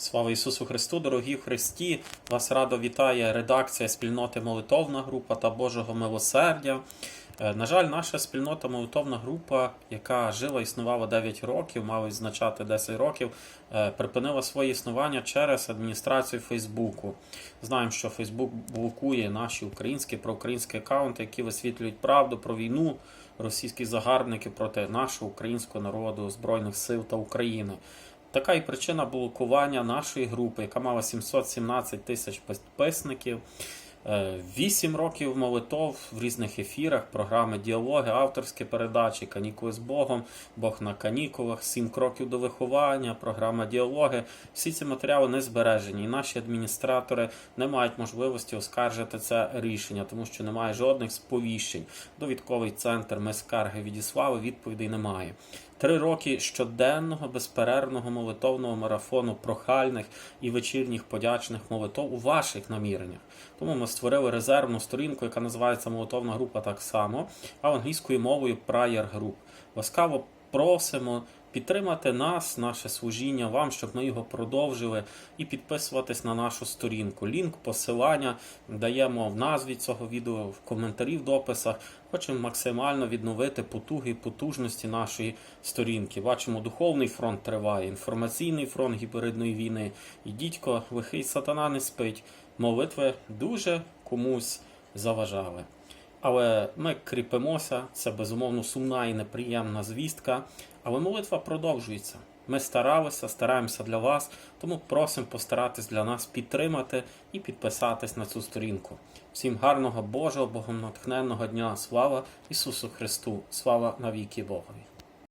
Слава Ісусу Христу, дорогі Христі! Вас радо вітає редакція спільноти Молитовна група та Божого милосердя. Е, На жаль, наша спільнота Молитовна група, яка жила існувала 9 років, мала відзначати 10 років, е, припинила своє існування через адміністрацію Фейсбуку. Знаємо, що Фейсбук блокує наші українські проукраїнські аккаунти, які висвітлюють правду про війну російських загарбників проти нашого українського народу, Збройних сил та України. Така і причина блокування нашої групи, яка мала 717 тисяч підписників. Е, Вісім років молитов в різних ефірах, програми діалоги, авторські передачі, канікули з Богом, Бог на канікулах, сім кроків до виховання, програма діалоги. Всі ці матеріали не збережені, і наші адміністратори не мають можливості оскаржити це рішення, тому що немає жодних сповіщень. Довідковий центр ми скарги відіслали, відповідей немає. Три роки щоденного безперервного молитовного марафону прохальних і вечірніх подячних молитов у ваших наміреннях. Тому ми створили резервну сторінку, яка називається Молитовна група так само, а англійською мовою Prayer Group. Ласкаво просимо підтримати нас, наше служіння вам, щоб ми його продовжили, і підписуватись на нашу сторінку. Лінк, посилання даємо в назві цього відео, в коментарі в дописах. Хочемо максимально відновити потуги і потужності нашої сторінки. Бачимо, духовний фронт триває, інформаційний фронт гібридної війни. І дідько, лихий сатана не спить. Молитви дуже комусь заважали. Але ми кріпимося, це безумовно сумна і неприємна звістка. Але молитва продовжується. Ми старалися, стараємося для вас, тому просимо постаратись для нас підтримати і підписатись на цю сторінку. Всім гарного Божого, богом натхненного дня! Слава Ісусу Христу! Слава навіки Богові!